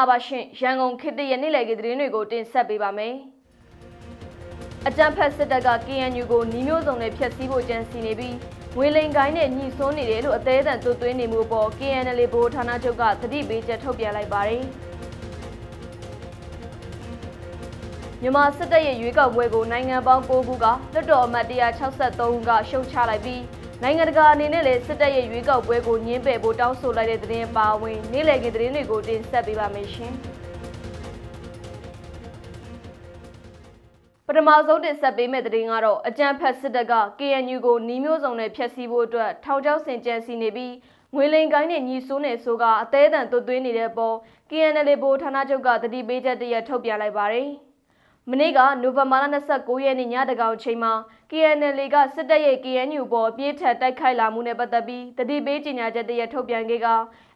္ဂလာပါရှင်ရန်ကုန်ခေတ်တရဲ့နေ့လည်ခင်းသတင်းတွေကိုတင်ဆက်ပေးပါမယ်အကြံဖက်စစ်တပ်က KNU ကိုညီမျိုးစုံနဲ့ဖျက်ဆီးဖို့ကြံစီနေပြီးငွေလိန်ကိုင်းနဲ့ညှိစွန်းနေတယ်လို့အသေးအံသွတ်သွင်းနေမှုပေါ် KNL ဘိုးဌာနချုပ်ကသတိပေးချက်ထုတ်ပြန်လိုက်ပါတယ်မြန်မာစစ်တပ်ရဲ့ရွေးကောက်ပွဲကိုနိုင်ငံပေါင်း9ခုကလွှတ်တော်အမတ်163ဦးကရှုံချလိုက်ပြီး နိုင်ငံတကာအနေနဲ့လည်းစစ်တပ်ရဲ့ရွေးကောက်ပွဲကိုညှင်းပယ်ဖို့တောင်းဆိုလိုက်တဲ့သတင်းပါဝင်နေ့လည်ခင်းသတင်းတွေကိုတင်ဆက်ပေးပါမယ်ရှင်။ပထမဆုံးတင်ဆက်ပေးမယ့်သတင်းကတော့အကြံဖက်စစ်တပ်က KNU ကိုနီးမျိုးစုံနဲ့ဖျက်ဆီးဖို့အတွက်ထောင်ချောက်ဆင်ကြံစီနေပြီးငွေလိန်ကိုင်းနဲ့ညီဆိုးနေဆိုကအသေးအံသွတ်သွင်းနေတဲ့ပေါ် KNL ဘိုဌာနချုပ်ကတတိပေးချက်တရက်ထုတ်ပြန်လိုက်ပါတယ်။ မနေ့ကနိုဝင်ဘာလ29ရက်နေ့ညတကောင်ချိန်မှာ KNL ကစစ်တပ်ရဲ့ KNU ပေါ်အပြည့်ထက်တိုက်ခိုက်လာမှုနဲ့ပတ်သက်ပြီးတတိပေးကြေညာချက်တရက်ထုတ်ပြန်ခဲ့က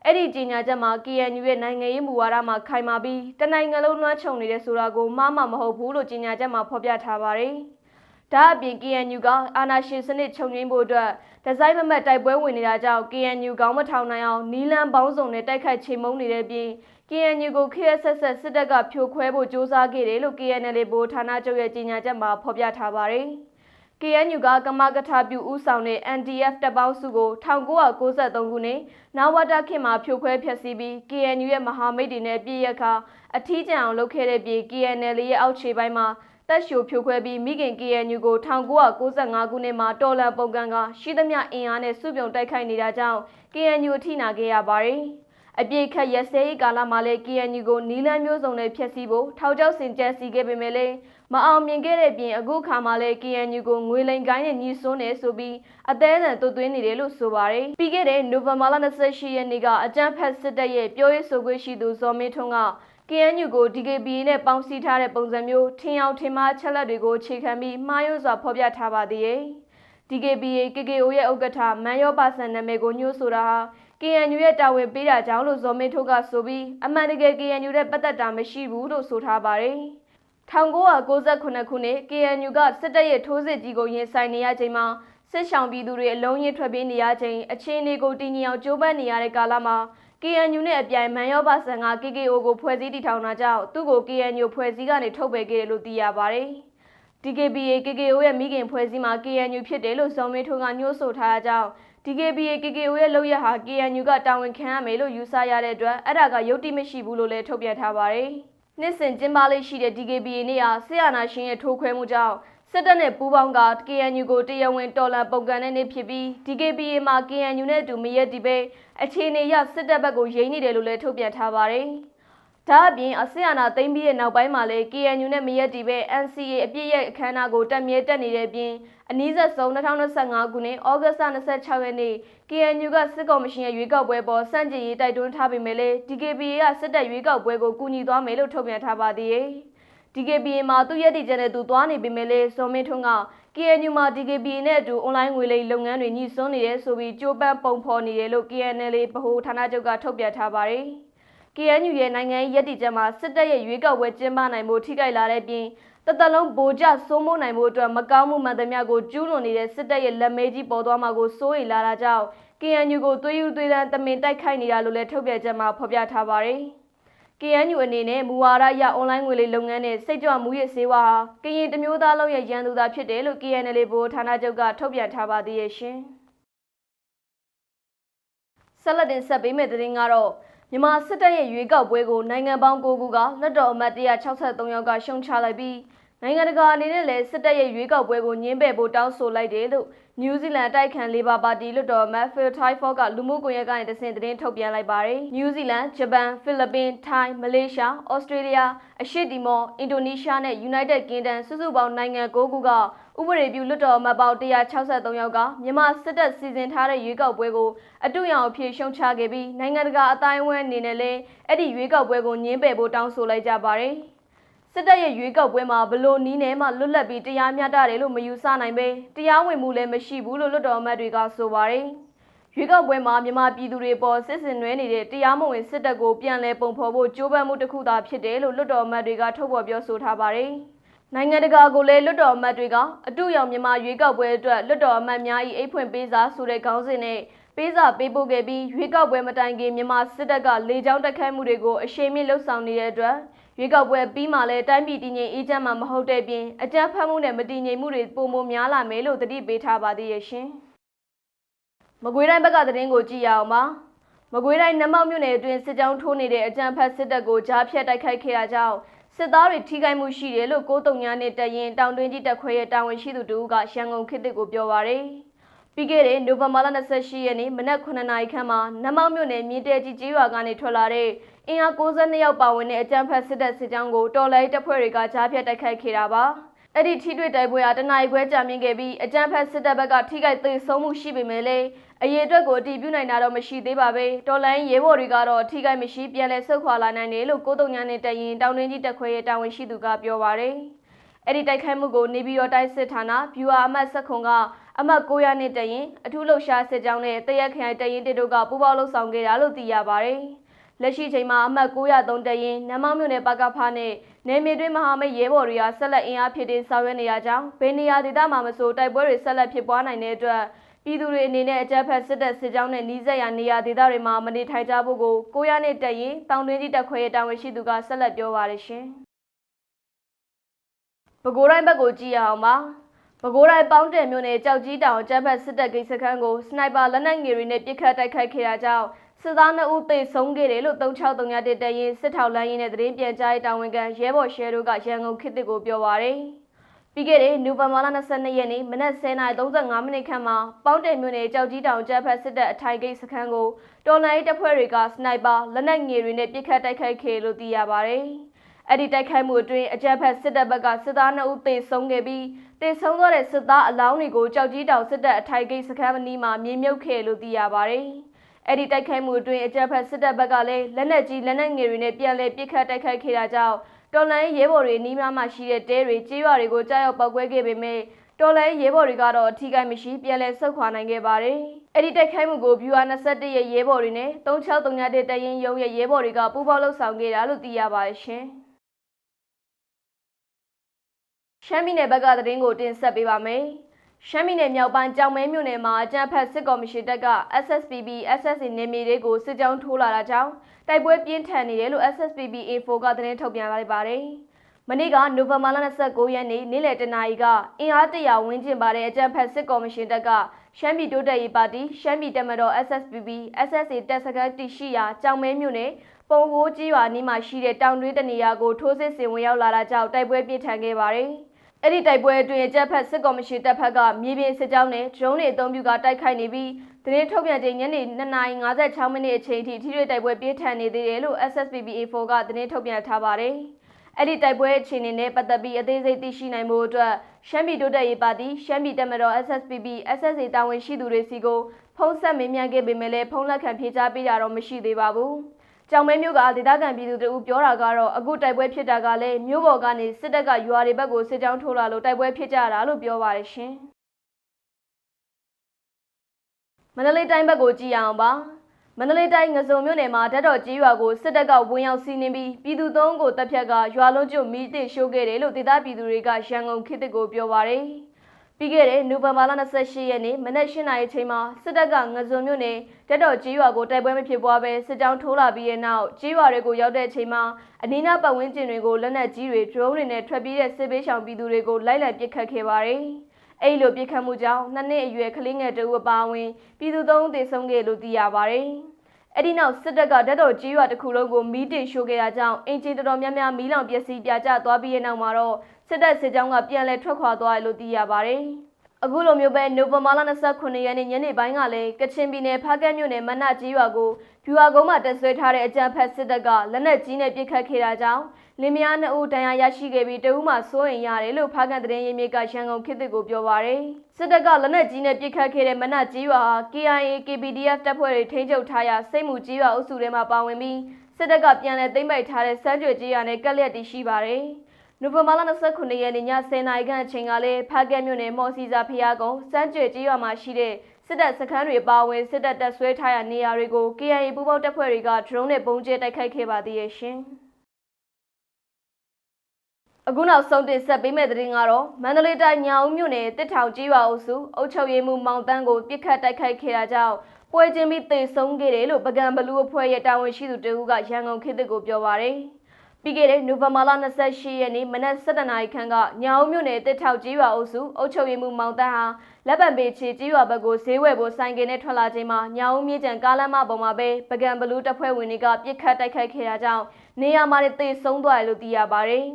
အဲ့ဒီကြေညာချက်မှာ KNU ရဲ့နိုင်ငံရေးမူဝါဒမှာခိုင်မာပြီးတနိုင်ငံလုံးလွှမ်းခြုံနေတဲ့ဆိုတာကိုမှားမှမဟုတ်ဘူးလို့ကြေညာချက်မှာဖော်ပြထားပါတယ်။ဒါအပြင် KNU ကအာဏာရှင်စနစ်ချုပ်ငြိမ်းဖို့အတွက်ဒီဇိုင်းမမတ်တိုက်ပွဲဝင်နေတာကြောင့် KNU ခေါင်းမထောင်နိုင်အောင်နီလန်ပေါင်းစုံနဲ့တိုက်ခိုက်ချိန်မုံနေတဲ့ပြင် KNU ကို KSS စစ်တပ်ကဖြိုခွဲဖို့စ조사ခဲ့တယ်လို့ KNL ဘိုးဌာနချုပ်ရဲ့ကြေညာချက်မှာဖော်ပြထားပါတယ်။ KNU ကကမကထပြုဦးဆောင်တဲ့ NDF တပ်ပေါင်းစုကို1993ခုနှစ်နဝတခေတ်မှာဖြိုခွဲဖျက်ဆီးပြီး KNU ရဲ့မဟာမိတ်တွေနဲ့ပြည်ရက်ခါအထီးကျန်အောင်လုပ်ခဲ့တဲ့ပြည် KNL ရဲ့အောက်ခြေပိုင်းမှာတက်ရှိုဖြိုခွဲပြီးမိခင် KNU ကို1995ခုနှစ်မှာတော်လန်ပုံကန်ကရှိသမျှအင်အားနဲ့စုပြုံတိုက်ခိုက်နေတာကြောင့် KNU အထိနာခဲ့ရပါတယ်။ အပြည့်ခတ်ရစဲရေးကာလမှာလည်း KNU ကိုနီလန်းမျိုးစုံနဲ့ဖျက်ဆီးဖို့ထောက်ကျောက်စင်ကြံစီခဲ့ပေမဲ့လည်းမအောင်မြင်ခဲ့တဲ့ပြင်အခုခါမှလည်း KNU ကိုငွေလိန်ကိုင်းနဲ့ညီစွန်းနေဆိုပြီးအသေးအံသွတ်သွင်းနေတယ်လို့ဆိုပါတယ်။ပြီးခဲ့တဲ့နိုဝင်ဘာလ28ရက်နေ့ကအကြမ်းဖက်စစ်တပ်ရဲ့ပြောရေးဆိုခွင့်ရှိသူဇော်မင်းထွန်းက KNU ကို DKBA နဲ့ပေါင်းစည်းထားတဲ့ပုံစံမျိုးထင်အောင်ထင်မှားချက်လက်တွေကိုခြေခံပြီးမှားယွင်းစွာဖော်ပြထားပါသေးတယ်။ DKBA KKO ရဲ့ဥက္ကဋ္ဌမန်ရောပါဆန်နာမည်ကိုညှို့ဆိုတာဟာ KNU ရဲ့တာဝန်ပေးတာကြောင့်လို့ဇော်မင်းထုတ်ကဆိုပြီးအမှန်တကယ် KNU ရဲ့ပတ်သက်တာမရှိဘူးလို့ဆိုထားပါတယ်။1998ခုနှစ် KNU ကစစ်တပ်ရဲ့ထိုးစစ်ကြီးကိုရင်ဆိုင်နေရချိန်မှာစစ်ဆောင်ပြည်သူတွေအလုံးကြီးထွက်ပြေးနေရချိန်အခြေအနေကိုတည်ငြိမ်အောင်ကြိုးပမ်းနေရတဲ့ကာလမှာ KNU နဲ့အပြိုင်မန်ရောပါဆန်က KKO ကိုဖွဲ့စည်းတည်ထောင်တာကြောင့်သူ့ကို KNU ဖွဲ့စည်းကနေထုတ်ပယ်ခဲ့တယ်လို့သိရပါတယ်။ DKBA KKO ရဲ့မိခင်ဖွဲ့စည်းမှာ KNU ဖြစ်တယ်လို့ဇော်မင်းထွန်းကညှို့ဆိုထားတာကြောင့် DKBA KKO ရဲ့လုပ်ရဟာ KNU ကတာဝန်ခံရမယ်လို့ယူဆရတဲ့အတွက်အဲ့ဒါကယုတ်တိမရှိဘူးလို့လည်းထုတ်ပြန်ထားပါတယ်။နှစ်စဉ်ကျင်းပလေးရှိတဲ့ DKBA နေ့ဟာဆီယနာရှင်ရဲ့ထိုးခွဲမှုကြောင့်စစ်တပ်နဲ့ပူးပေါင်းက KNU ကိုတရားဝင်တော်လှန်ပုံကန်တဲ့နေ့ဖြစ်ပြီး DKBA မှာ KNU နဲ့အတူမရက်ဒီပဲအခြေအနေရစစ်တပ်ဘက်ကိုရိမ့်နေတယ်လို့လည်းထုတ်ပြန်ထားပါတယ်။ ဒါအပြင်အဆီယနာသိမ်းပြီးတဲ့နောက်ပိုင်းမှာလည်း KNU နဲ့မရက်တီပဲ NCA အပြည့်ရဲ့အခမ်းအနားကိုတက်မြဲတက်နေတဲ့ပြင်အနည်းဆက်ဆုံး2025ခုနှစ်ဩဂတ်စ်26ရက်နေ့ KNU ကစစ်ကော်မရှင်ရဲ့ရွေးကောက်ပွဲပေါ်စန့်ကျင်ရေးတိုက်တွန်းထားပေမဲ့လည်း DKBA ကစစ်တပ်ရွေးကောက်ပွဲကိုကူညီသွားမယ်လို့ထုတ်ပြန်ထားပါသေးတယ်။ DKBA မှာသူရက်တီချက်နဲ့သူသွားနေပေမဲ့လည်းစောမင်းထွန်းက KNU မှာ DKBA နဲ့အတူအွန်လိုင်းငွေလိမ်လုပ်ငန်းတွေညှိစွန်းနေတယ်ဆိုပြီးကြိုးပမ်းပုံဖော်နေတယ်လို့ KNL ဗဟိုဌာနချုပ်ကထုတ်ပြန်ထားပါတယ်။ KNU ရဲ့နိုင်ငံရေးရည်တည်ချက်မှာစစ်တပ်ရဲ့ရွေးကောက်ပွဲကျင်းပနိုင်ဖို့ထိခိုက်လာတဲ့ပြင်တသက်လုံးဗိုလ်ကျစိုးမိုးနိုင်ဖို့အတွက်မကောင်းမှုမှန်သမျှကိုကျူးလွန်နေတဲ့စစ်တပ်ရဲ့လက်မဲကြီးပေါ်သွားမှာကိုစိုးရိမ်လာတာကြောင့် KNU ကိုသွေးယူသွေးတန်းတမင်တိုက်ခိုက်နေတာလို့လည်းထုတ်ပြန်ချက်မှာဖော်ပြထားပါတယ်။ KNU အနေနဲ့မူဝါဒအရအွန်လိုင်းငွေလိမ်လုပ်ငန်းနဲ့စိတ်ကြွမှုရဲ့စေဝါဟာကရင်တမျိုးသားလုံးရဲ့ရန်သူသာဖြစ်တယ်လို့ KNL ဘိုဌာနချုပ်ကထုတ်ပြန်ထားပါသေးရဲ့ရှင်။ဆက်လက်တင်ဆက်ပေးမယ့်သတင်းကတော့ မြန်မာစစ်တပ်ရဲ့ရွေးကောက်ပွဲကိုနိုင်ငံပေါင်း9ခုကလွှတ်တော်အမတ်163ယောက်ကရှုံချလိုက်ပြီး နိုင်ငံတကာအနေနဲ့လည်းစစ်တပ်ရဲ့ရွေးကောက်ပွဲကိုညှင်းပယ်ဖို့တောင်းဆိုလိုက်တယ်လို့နယူးဇီလန်တိုက်ခံလေဘာပါတီလွှတ်တော်အမတ်ဖီလ်ထိုင်ဖော့ကလူမှုကွန်ရက်ကနေတဆင့်သတင်းထုတ်ပြန်လိုက်ပါတယ်။နယူးဇီလန်၊ဂျပန်၊ဖိလစ်ပင်၊ထိုင်း၊မလေးရှား၊ဩစတြေးလျ၊အရှေ့တီမော်၊အင်ဒိုနီးရှားနဲ့ United Kingdom စုစုပေါင်းနိုင်ငံ9ခုကဥပဒေပြုလွှတ်တော်အမတ်ပေါင်း163ယောက်ကမြန်မာစစ်တပ်စီစဉ်ထားတဲ့ရွေးကောက်ပွဲကိုအတူရောင်အဖြစ်ရှုံချခဲ့ပြီးနိုင်ငံတကာအတိုင်းအဝန်းအနေနဲ့လည်းအဲ့ဒီရွေးကောက်ပွဲကိုညှင်းပယ်ဖို့တောင်းဆိုလိုက်ကြပါတယ်။ စစ်တပ်ရဲ့ရွေးကောက်ပွဲမှာဘလို့နီးနဲ့မှလွတ်လပ်ပြီးတရားမျှတတယ်လို့မယူဆနိုင်ပဲတရားဝင်မှုလည်းမရှိဘူးလို့လွှတ်တော်အမတ်တွေကဆိုပါတယ်။ရွေးကောက်ပွဲမှာမြန်မာပြည်သူတွေပေါ်စစ်စင်နွဲနေတဲ့တရားမဝင်စစ်တပ်ကိုပြန်လည်ပုံဖော်ဖို့ကြိုးပမ်းမှုတစ်ခုသာဖြစ်တယ်လို့လွှတ်တော်အမတ်တွေကထုတ်ဖော်ပြောဆိုထားပါတယ်။နိုင်ငံတကာကိုလည်းလွတ်တော်အမတ်တွေကအတူရောင်မြန်မာရွေးကောက်ပွဲအတွက်လွတ်တော်အမတ်များ၏အိတ်ဖွင့်ပေးစာဆိုတဲ့ခေါင်းစဉ်နဲ့ပေးစာပေးပို့ခဲ့ပြီးရွေးကောက်ပွဲမတိုင်ခင်မြန်မာစစ်တပ်ကလေကြောင်းတိုက်ခိုက်မှုတွေကိုအရှိန်မြင့်လှုပ်ဆောင်နေတဲ့အတွက် ရွေးကောက်ပွဲပြီးမှလည်းတိုင်းပြည်တည်ငြိမ်အေးချမ်းမှာမဟုတ်တဲ့ပြင်အကြမ်းဖက်မှုနဲ့မတည်ငြိမ်မှုတွေပုံမများလာမယ်လို့တတိပေးထားပါသေးရဲ့ရှင်။မကွေးတိုင်းဘက်ကသတင်းကိုကြည့်ရအောင်ပါ။မကွေးတိုင်းနမောက်မြို့နယ်အတွင်းစစ်ကြောင်းထိုးနေတဲ့အကြမ်းဖက်စစ်တပ်ကိုကြားဖြတ်တိုက်ခိုက်ခဲ့တာကြောင့်စစ်သားတွေထိခိုက်မှုရှိတယ်လို့ကိုတုံညာနဲ့တရင်တောင်တွင်းကြီးတက်ခွဲရဲ့တာဝန်ရှိသူတို့ကရန်ကုန်ခေတ်တစ်ကိုပြောပါရယ်။ ပြီးခဲ့တဲ့နိုဝင်ဘာလ28ရက်နေ့မနက်9နာရီခန့်မှာနမောက်မြို့နယ်မြင်းတဲကြီးကျေးရွာကနေထွက်လာတဲ့အင်အား62ယောက်ပါဝင်တဲ့အကြမ်းဖက်စစ်တပ်စစ်ကြောင်းကိုတော်လိုင်းတပ်ဖွဲ့တွေကကြားဖြတ်တိုက်ခိုက်ခဲ့တာပါ။အဲ့ဒီထိတွေ့တိုက်ပွဲဟာတနအီခွဲကြာမြင့်ခဲ့ပြီးအကြမ်းဖက်စစ်တပ်ဘက်ကထိခိုက်သေးဆုံးမှုရှိပေမဲ့လည်းအရေးအတွက်ကိုအတည်ပြုနိုင်တာတော့မရှိသေးပါပဲ။တော်လိုင်းရဲဘော်တွေကတော့ထိခိုက်မရှိပြန်လည်ဆုတ်ခွာလာနိုင်တယ်လို့ကိုတုံညာနဲ့တရင်တောင်တွင်းကြီးတက်ခွဲရဲ့တာဝန်ရှိသူကပြောပါရယ်။ အဲ့ဒီတိုက်ခိုက်မှုကိုနေပြည်တော်တိုင်းစစ်ဌာနဗျူဟာအမတ်ဆက်ခွန်ကအမတ်900နဲ့တရင်အထူးလှုပ်ရှားစစ်ကြောင်းနဲ့တရက်ခရိုင်တရင်တစ်တို့ကပူးပေါင်းလှုပ်ဆောင်ခဲ့တာလို့သိရပါတယ်။လက်ရှိချိန်မှာအမတ်903တရင်နမောက်မြို့နယ်ပကဖားနဲ့နေမြေတွင်းမဟာမိတ်ရဲဘော်တွေကဆက်လက်အင်အားဖြစ်တင်ဆောင်ရွက်နေရကြောင်းဘယ်နေရာဒေသမှာမဆိုတိုက်ပွဲတွေဆက်လက်ဖြစ်ပွားနိုင်တဲ့အတွက်ပြည်သူတွေအနေနဲ့အကြမ်းဖက်စစ်တပ်စစ်ကြောင်းနဲ့နှီးစက်ရနေရာဒေသတွေမှာမနေထိုင်ကြဖို့ကို900နဲ့တရင်တောင်တွင်းကြီးတက်ခွဲရဲ့တာဝန်ရှိသူကဆက်လက်ပြောပါရရှင်။ ပဲခူးတိုင်းဘက်ကိုကြည့်ရအောင်ပါ။ပဲခူးတိုင်းပေါင်းတယ်မြို့နယ်ကြောက်ကြီးတောင်ကျန်းဖက်စစ်တပ်ဂိတ်စခန်းကိုစနိုက်ပါလက်နက်ငယ်တွေနဲ့ပစ်ခတ်တိုက်ခိုက်ခဲ့တာကြောင့်စစ်သား2ဦးသေဆုံးခဲ့တယ်လို့3631တရင်စစ်ထောက်လိုင်းရင်းနဲ့သတင်းပြန်ကြားရေးတာဝန်ခံရဲဘော်ရှဲတို့ကရန်ကုန်ခေတ်တစ်ကိုပြောပါရယ်။ပြီးခဲ့တဲ့နိုဝင်ဘာလ22ရက်နေ့မနက်10:35မိနစ်ခန့်မှာပေါင်းတယ်မြို့နယ်ကြောက်ကြီးတောင်ကျန်းဖက်စစ်တပ်အထိုင်ဂိတ်စခန်းကိုတော်လိုင်းတပ်ဖွဲ့တွေကစနိုက်ပါလက်နက်ငယ်တွေနဲ့ပစ်ခတ်တိုက်ခိုက်ခဲ့လို့သိရပါရယ်။ အဲ့ဒီတိုက်ခိုက်မှုအတွင်းအကြမ်းဖက်စစ်တပ်ဘက်ကစစ်သား2ဦးသေဆုံးခဲ့ပြီးသေဆုံးသွားတဲ့စစ်သားအလောင်းတွေကိုကြောက်ကြီးတောင်စစ်တပ်အထိုင်ဂိတ်စခန်းမနီးမှာမြေမြုပ်ခဲ့လို့သိရပါတယ်။အဲ့ဒီတိုက်ခိုက်မှုအတွင်းအကြမ်းဖက်စစ်တပ်ဘက်ကလည်းလက်နက်ကြီးလက်နက်ငယ်တွေနဲ့ပြန်လည်ပစ်ခတ်တိုက်ခိုက်ခဲ့တာကြောင့်တော်လိုင်းရဲဘော်တွေနီးများမှရှိတဲ့တဲတွေကြေးရွာတွေကိုကြားရောက်ပောက်ကွဲခဲ့ပေမဲ့တော်လိုင်းရဲဘော်တွေကတော့အထီးကိုင်းမရှိပြန်လည်ဆုတ်ခွာနိုင်ခဲ့ပါတယ်။အဲ့ဒီတိုက်ခိုက်မှုကို viewer 21ရဲ့ရဲဘော်တွေနဲ့3631တရင်ရုံးရဲ့ရဲဘော်တွေကပူးပေါင်းလှုပ်ဆောင်ခဲ့တာလို့သိရပါတယ်ရှင်။ ရှမ်းပြည်နယ်ဘက်ကသတင်းကိုတင်ဆက်ပေးပါမယ်။ရှမ်းပြည်နယ်မြောက်ပိုင်းကြောင်မဲမြို့နယ်မှာအကြမ်းဖက်စစ်ကော်မရှင်တပ်က SSPB SSA နေမြေတွေကိုစစ်ကြောင်းထိုးလာတာကြောင့်တိုက်ပွဲပြင်းထန်နေတယ်လို့ SSPB A4 ကသတင်းထုတ်ပြန်လိုက်ပါတယ်။မနေ့ကနိုဝင်ဘာလ29ရက်နေ့နေ့လယ်တနာရီကအင်အားတရာဝန်းကျင်ပါတဲ့အကြမ်းဖက်စစ်ကော်မရှင်တပ်ကရှမ်းပြည်တိုးတက်ရေးပါတီရှမ်းပြည်တပ်မတော် SSPB SSA တပ်စခန်းတရှိရာကြောင်မဲမြို့နယ်ပုံကိုးကြီးရွာနီးမှာရှိတဲ့တောင်တွင်းတနေရာကိုထိုးစစ်ဆင်ဝင်ရောက်လာတာကြောင့်တိုက်ပွဲပြင်းထန်ခဲ့ပါတယ်။ အဲ့ဒီတိုက်ပွဲအတွင်းအကြက်ဖက်စစ်ကော်မရှင်တပ်ဖက်ကမြေပြင်စစ်ကြောင်းနဲ့ဒရုန်းတွေအုံပြုကတိုက်ခိုက်နေပြီးသတင်းထုတ်ပြန်ချိန်ညနေ2:56မိနစ်အချိန်ထိထိတွေ့တိုက်ပွဲပြင်းထန်နေသေးတယ်လို့ SSPB4 ကသတင်းထုတ်ပြန်ထားပါတယ်။အဲ့ဒီတိုက်ပွဲအခြေအနေနဲ့ပတ်သက်ပြီးအသေးစိတ်သိရှိနိုင်မှုအတွက်ရှမ်းပြည်တိုးတက်ရေးပါတီရှမ်းပြည်တပ်မတော် SSPB SSA တာဝန်ရှိသူတွေစီကိုဖုံးဆက်မေးမြန်းခဲ့ပေမဲ့လည်းဖုံးလက်ခံဖြေကြားပေးတာတော့မရှိသေးပါဘူး။ ကြောင်မဲမျိုးကဒေသခံပြည်သူတို့ပြောတာကတော့အခုတိုက်ပွဲဖြစ်တာကလည်းမျိုးပေါ်ကနေစစ်တပ်ကရွာတွေဘက်ကိုစစ်ကြောင်းထိုးလာလို့တိုက်ပွဲဖြစ်ကြတာလို့ပြောပါတယ်ရှင်။မန္တလေးတိုင်းဘက်ကိုကြည့်ရအောင်ပါ။မန္တလေးတိုင်းငစုံမြို့နယ်မှာဓာတ်တော်ကြီးရွာကိုစစ်တပ်ကဝင်ရောက်စီးနင်းပြီးပြည်သူသုံးကိုတပ်ဖြတ်ကရွာလုံးကျွတ်မီးတစ်ရှို့ခဲ့တယ်လို့ဒေသပြည်သူတွေကရန်ကုန်ခေတ်တစ်ကိုပြောပါရယ်။ ပြီးခဲ့တဲ့နိုဝင်ဘာလ28ရက်နေ့မနက်၈နာရီချိန်မှာစစ်တပ်ကငဇွန်မြို့နယ်တက်တော်ကြီးရွာကိုတိုက်ပွဲမဖြစ်ပွားဘဲစစ်ကြောင်းထိုးလာပြီးတဲ့နောက်ကြီးရွာတွေကိုရောက်တဲ့အချိန်မှာအနီးနားပတ်ဝန်းကျင်တွေကိုလက်နက်ကြီးတွေဒရုန်းတွေနဲ့ထွက်ပြေးတဲ့စစ်ဘေးရှောင်ပြည်သူတွေကိုလိုက်လံပစ်ခတ်ခဲ့ပါတယ်။အဲ့လိုပစ်ခတ်မှုကြောင့်နှစ်နှစ်အရွယ်ကလေးငယ်တဦးအပါအဝင်ပြည်သူသုံးဦးသေဆုံးခဲ့လို့သိရပါတယ်။အဲ့ဒီနောက်စစ်တပ်ကဓာတ်တော်ကြီးရွာတစ်ခုလုံးကိုမီးတင်ရှို့ခဲ့တာကြောင့်အင်ဂျင်တော်တော်များများမီးလောင်ပျက်စီးပြကျသွားပြီးတဲ့နောက်မှာတော့ စစ်တပ်စစ်ကြောင်းကပြန်လည်ထွက်ခွာသွားတယ်လို့သိရပါတယ်။အခုလိုမျိုးပဲနိုဝင်ဘာလ29ရက်နေ့ညနေပိုင်းကလည်းကချင်ပြည်နယ်ဖားကတ်မြို့နယ်မနတ်ကြီးရွာကိုဖြူဟာကုန်းမှာတက်ဆွဲထားတဲ့အကြမ်းဖက်စစ်တပ်ကလက်နက်ကြီးနဲ့ပစ်ခတ်ခဲ့တာကြောင့်လင်မယားနှစ်ဦးဒဏ်ရာရရှိခဲ့ပြီးတဦးမှစိုးရိမ်ရတယ်လို့ဖားကတ်သတင်းရင်းမြစ်ကရန်ကုန်ခေတ်ကိုပြောပါရယ်စစ်တပ်ကလက်နက်ကြီးနဲ့ပစ်ခတ်ခဲ့တဲ့မနတ်ကြီးရွာဟာ KIA KPDF တပ်ဖွဲ့တွေထိန်းချုပ်ထားရာစိတ်မှုကြီးရွာအုပ်စုထဲမှာပါဝင်ပြီးစစ်တပ်ကပြန်လည်သိမ်းပိုက်ထားတဲ့စမ်းကြွကြီးရွာနဲ့ကက်လက်တည်ရှိပါတယ်။ နိုဝင်ဘာလ29ရက်နေ့ည10:00နာရီခန့်အချိန်ကလည်းဖားကဲမြို့နယ်မော်စီစာဖျားကုန်းစမ်းကြွကြီးရွာမှာရှိတဲ့စစ်တပ်စခန်းတွေပါဝင်စစ်တပ်တပ်ဆွဲထားရနေရာတွေကို KIA ပူးပေါင်းတပ်ဖွဲ့တွေက drone နဲ့ပုံကျဲတိုက်ခိုက်ခဲ့ပါသေးရဲ့ရှင်။အခုနောက်ဆုံးတင်ဆက်ပေးမယ့်သတင်းကတော့မန္တလေးတိုင်းညောင်မြို့နယ်တစ်ထောင်ကြီးရွာအုပ်စုအုပ်ချုပ်ရေးမှူးမောင်တန်းကိုပြစ်ခတ်တိုက်ခိုက်ခဲ့တာကြောင့်ပပွဲချင်းပြီးသေဆုံးခဲ့တယ်လို့ပကံဘလူးအဖွဲ့ရဲ့တာဝန်ရှိသူတဦးကရန်ကုန်ခေတ်သစ်ကိုပြောပါရယ် ပြီးခဲ့တဲ့နိုဝင်ဘာလ28ရက်နေ့မနက်7:00နာရီခန့်ကညောင်မြို့နယ်တစ်ထောက်ကြီးရွာအုပ်စုအုပ်ချုပ်ရေးမှူးမောင်တန်းဟာလက်ပံပေချီကြီးရွာဘက်ကိုဈေးဝယ်ဖို့ဆိုင်ကယ်နဲ့ထွက်လာချိန်မှာညောင်မြေကျန်ကားလမ်းမပေါ်မှာပဲပကံဘလူးတပ်ဖွဲ့ဝင်တွေကပြစ်ခတ်တိုက်ခိုက်ခဲ့တာကြောင့်နေရာမှာသေဆုံးသွားတယ်လို့သိရပါရယ်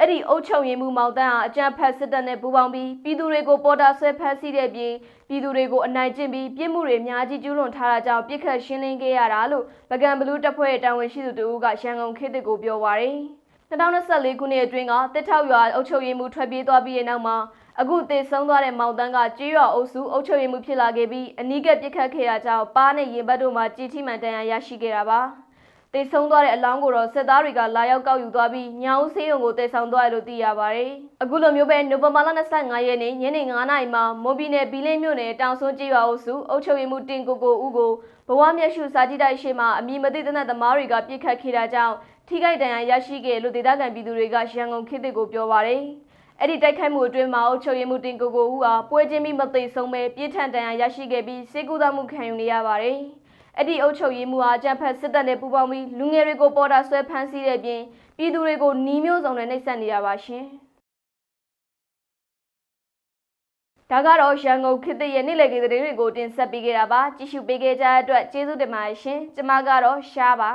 အဲ့ဒီအုပ်ချုပ်ရေးမှူးမောင်တန်းဟာအကြမ်းဖက်စစ်တပ်နဲ့ပူးပေါင်းပြီးပြည်သူတွေကိုပေါ်တာဆွဲဖမ်းဆီးတဲ့ပြင်ပြည်သူတွေကိုအနိုင်ကျင့်ပြီးပြစ်မှုတွေအများကြီးကျူးလွန်ထားတာကြောင့်ပြစ်ခတ်ရှင်းလင်းခဲ့ရတာလို့ပကံဘလူးတပ်ဖွဲ့ရဲ့တာဝန်ရှိသူတဦးကရန်ကုန်ခေတ်တစ်ကိုပြောပါရယ်2024ခုနှစ်အတွင်းကတစ်ထောက်ရွာအုပ်ချုပ်ရေးမှူးထွက်ပြေးသွားပြီးတဲ့နောက်မှာအခုသေဆုံးသွားတဲ့မောင်တန်းကကြေးရွာအုပ်စုအုပ်ချုပ်ရေးမှူးဖြစ်လာခဲ့ပြီးအနီးကပ်ပြစ်ခတ်ခဲ့တာကြောင့်ပါးနဲ့ရင်ဘတ်တို့မှာကြီးထိမှန်တန်ရာရရှိခဲ့တာပါ။ သေဆုံးသွားတဲ့အလောင်းကိုတော့စစ်သားတွေကလာရောက်ကောက်ယူသွားပြီးညောင်ဆေးရုံကိုတည်ဆောင်သွားတယ်လို့သိရပါတယ်။အခုလိုမျိုးပဲနိုဝင်ဘာလ25ရက်နေ့ညနေ9:00နာရီမှာမွန်ပြည်နယ်ဘီလင်းမြို့နယ်တောင်စွန်းကျေးရွာအုပ်စုအုပ်ချုပ်ရေးမှူးတင်ကိုကိုဦးကိုဘဝမျက်ရှုစာကြည့်တိုက်ရှိမှအမည်မသိတဲ့နတ်သမားတွေကပြစ်ခတ်ခဲ့တာကြောင့်ထိခိုက်ဒဏ်ရာရရှိခဲ့လို့ဒေသခံပြည်သူတွေကရန်ကုန်ခေတ်သစ်ကိုပြောပါတယ်။အဲ့ဒီတိုက်ခိုက်မှုအတွင်းမှာအုပ်ချုပ်ရေးမှူးတင်ကိုကိုဦးဟာပွဲချင်းပြီးမသိဆုံးပဲပြစ်ထန်ဒဏ်ရာရရှိခဲ့ပြီးစေကူသမှုခံယူနေရပါတယ်။ အဲ့ဒီအုပ်ချုပ်ရေးမှူးဟာအကြမ်းဖက်စစ်တပ်နဲ့ပူးပေါင်းပြီးလူငယ်တွေကိုပေါ်တာဆွဲဖမ်းဆီးတဲ့ပြင်ပြည်သူတွေကိုနှီးမျိုးစုံနဲ့နှိပ်စက်နေရပါရှင်။ဒါကတော့ရန်ကုန်ခေတ်သစ်ရဲ့နေ့လည်ခင်းသတင်းတွေကိုတင်ဆက်ပေးခဲ့တာပါကြည့်ရှုပေးခဲ့ကြတဲ့အတွက်ကျေးဇူးတင်ပါတယ်ရှင်ကျမကတော့ရှားပါ